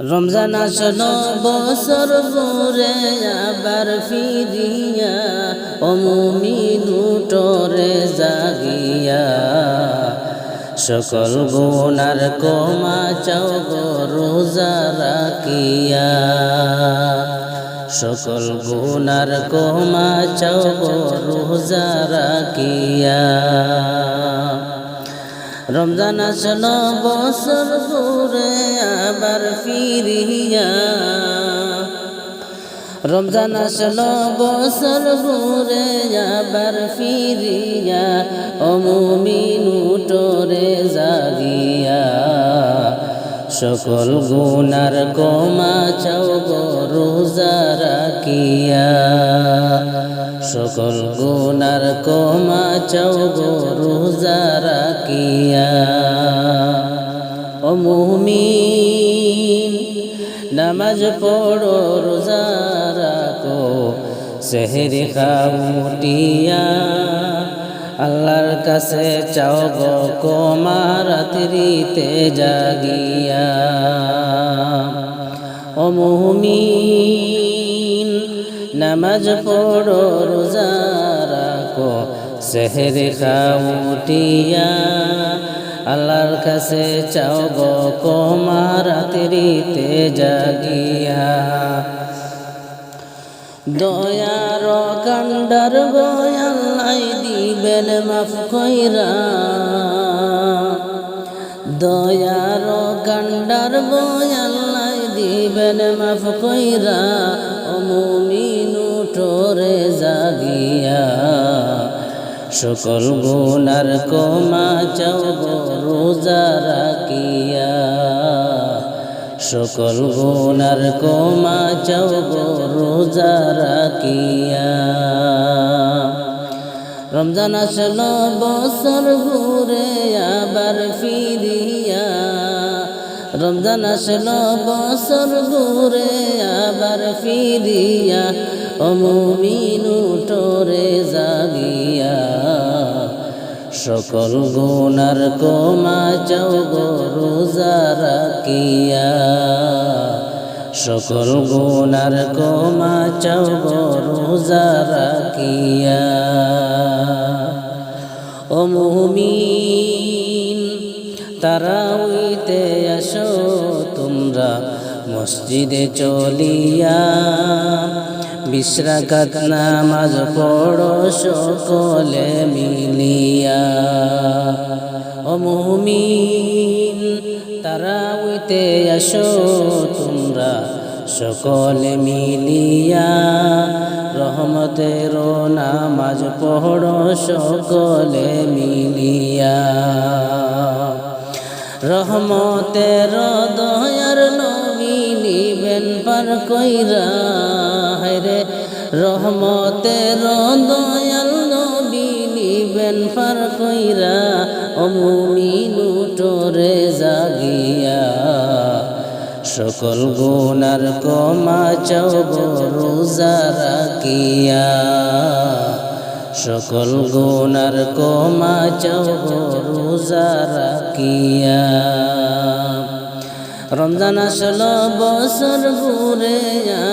রমজান আসলো বছর ঘুরে আবার ফিরিয়া অমুমিন উঠরে জাগিয়া। সকল গুণার কমা চাও রোজা রাখিয়া। সকল গুণার কমা চাও রোজা রাখিয়া। রমজান আসলো, বছর ঘুরে আবার ফিরিয়া। রমজান আসলো, বছর ঘুরে আবার ফিরিয়া অমুমিন উঠরে জাগিয়া। সকল গুনার কমা চাও রোজা রাখিয়া। সকল গুনার কমা চাও গো রোজা রাখিয়া। ও নামাজ পড়ো, রোজা রাখো, সেহরি খাউটিয়া আল্লাহর কাছে চাও গো কমা রাত্রিতে জাগিয়া। ও মুমিন, নামাজ পড়ো, রোজা রাখো সেহরি খাউটিয়া আল্লাহর কাছে চাও গো কমা রাত্রিতে জাগিয়া। দয়ার কান্ডার গয়াল্লাই দিবেন মাফ কইরা। দয়ার কান্ডার গয়াল্লাই দিবেন মাফ কইরা অমুমিন উঠরে জাগিয়া। সকল গুনার কমা চাও রোজা রাখিয়া। সকল গুনার কমা চাও রোজা রাখিয়া। রমজান আসলো, বছর ঘুরে আবার ফিরিয়া। রমজান আসলো, বছর ঘুরে আবার ফিরিয়া। অমুমিন উঠরে জাগিয়া। সকল গুনার কমা চাও গো রোজা রাখিয়া। সকল গুনার কমা চাও গো রোজা রাখিয়া। ও মুমিন তারা উইতে আসো, তোমরা মসজিদে চলিয়া। বিশ্রাকাত নামাজ পড়ো সকলে মিলিয়া। আসো তোমরা সকলে মিলিয়া রহমতের নামাজ পড়ো সকলে মিলিয়া। রহমতের দয়ার নবী নিবেন পার কইরা রে রহমতের দয়াল নবী নিবেন পার কইরা অমুমিন উঠরে জাগিয়া সকল গুনার কমা গো রোজা রাখিয়া। সকল গুনার কমা গো রোজা রাখিয়া। রমজান আসলো বছর ঘুরে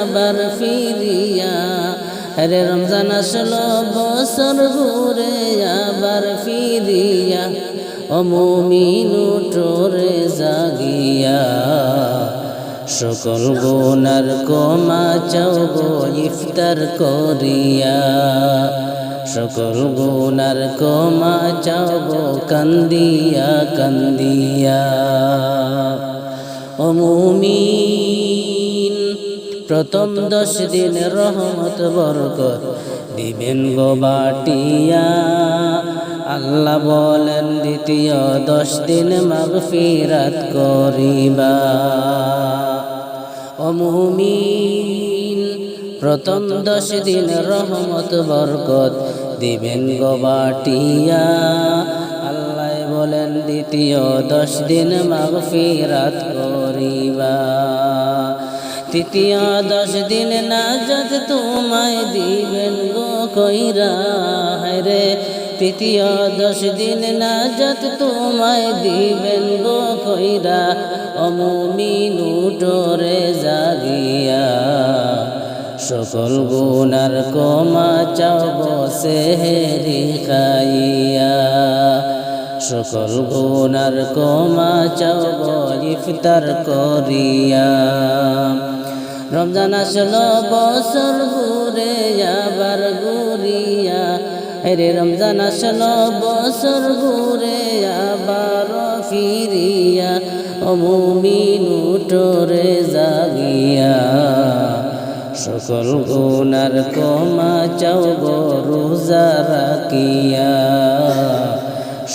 আবার ফিরিয়া। আরে রমজান আসলো বছর ঘুরে আবার ফিরিয়া। অমুমিন উঠরে জাগিয়া। সকল গুনার কমা চাও গো ইফতার করিয়া। সকল গুনার কমা চাও গো কান্দিয়া। কান্দিয়া অমুমিন প্রথম দশ দিন রহমত, বরকত দিবেন গো বাটিয়া। আল্লাহ বলেন, দ্বিতীয় দশ দিন মাগফিরাত করিবা। অমুমিন প্রথম দশ দিন রহমত, বরকত দিবেন গো বাটিয়া। আল্লাহ বলেন, দ্বিতীয় দশ দিন মাগফিরাত করিবা। তৃতীয় দশ দিন নাজাত তোমায় দিবেন গো কইরা রে তৃতীয় দশ দিন নাজাত তোমায় দিবেন গো কইরা অমুমিন উঠরে জাগিয়া। সকল গুনার কমা চাও বসে হেরি খাইয়া। সকল গুনার কমা চাও ইফতার করিয়া। রমজান আসলো, বছর ঘুরে আবার রে রমজান আসলো বছর ঘুরে আবার ফিরিয়া অমুমিন উঠরে জাগিয়া। সকল গুনার কমা চাও গো, রোজা রাখিয়া।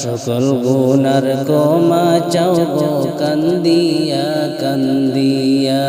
সকল গুনার কমা চাও গো, কান্দিয়া কান্দিয়া।